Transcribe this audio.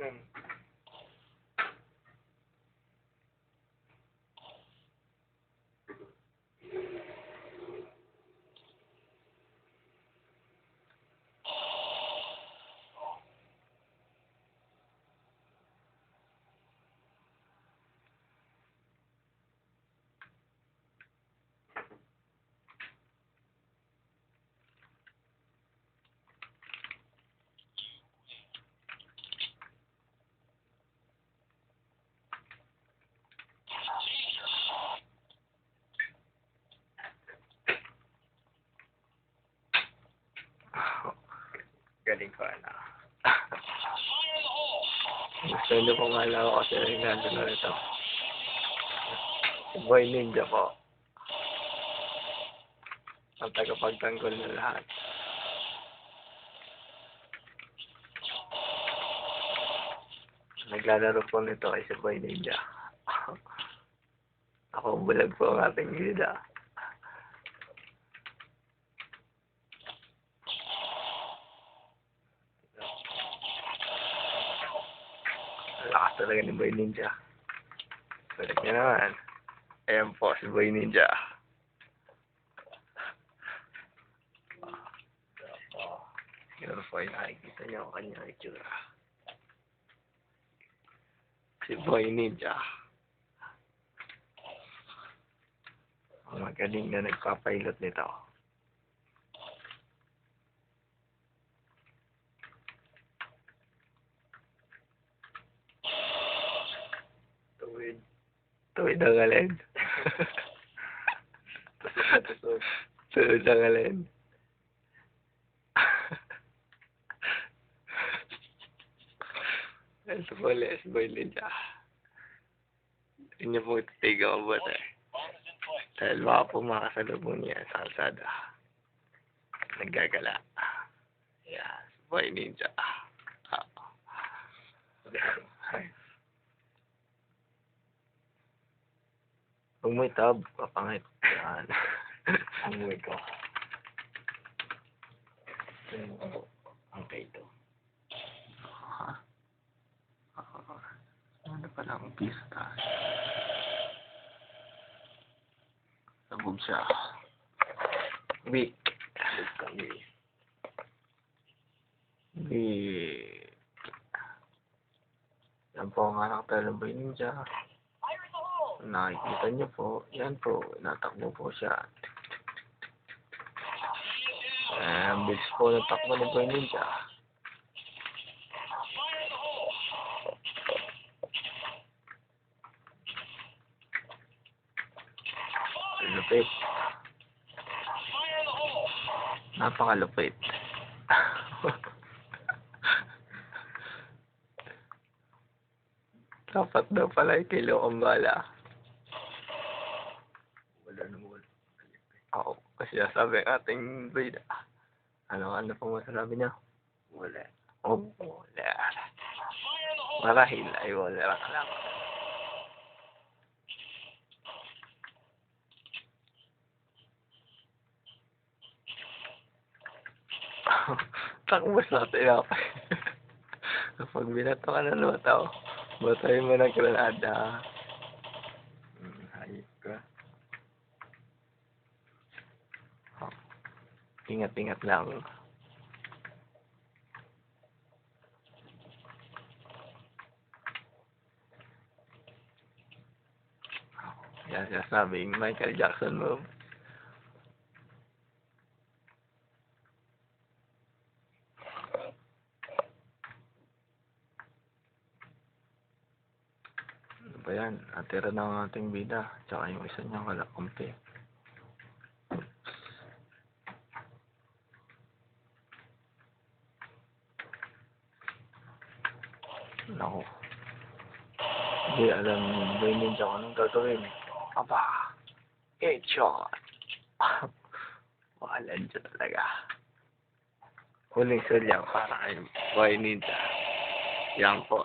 and galing ko ano. Gusto niyo pong malaw kasi nandun na ito. Si Boy Ninja po. Ang tagapagtanggol na lahat. Naglalaro po nito kay si Boy Ninja. Ako bulag po ang ating gida. Ang Lakas talaga ni Boy Ninja. Balik niya naman. Ayan po si Boy Ninja. Siguro po ay nakikita niyo ang kanyang itsura. Si Boy Ninja. Magaling na nagpapilot nito. Tuwid ang alin. Tuwid ang alin. Ito po ulit, si Boy Ninja. Hindi niyo po ititigaw ang buta eh. Dahil baka po makasalubong niya sa kalsada. Naggagala. Yes, Boy Ninja. Ah. Huwag mo itab, kapangit. Yan. Amoy ko. Ang kaito. Ha? Ano pala ang piso tayo? Sabog siya. Weak. Kami. Weak. Yan po ang anak talaboy ninja. Nakikita niyo po. Yan po. Natakbo po siya. Ang bilis po ng takbo ni Boy Ninja. Lupit. Napakalupit. Dapat daw pala ikilo ang bala. Wala naman. Oo, kasi sabi ng ating breed. Ano, ano pong masasabi niya? Wala. Oh, wala. Marahil ay wala lang. Takbo sa tinapay. Kapag binato ka ng lutaw, batayin mo ng granada. Hmm, hayop ka. Ingat-ingat lang. Yan sinasabing Michael Jackson move. Ano ba yan? Natira na ang ating bida. Tsaka yung isa niyang kalakumpi. Nako. Hindi alam ni Boy Ninja kung anong gagawin. Aba. Headshot. Walan siya talaga. Huling sulyang para kay Boy Ninja. Yan po.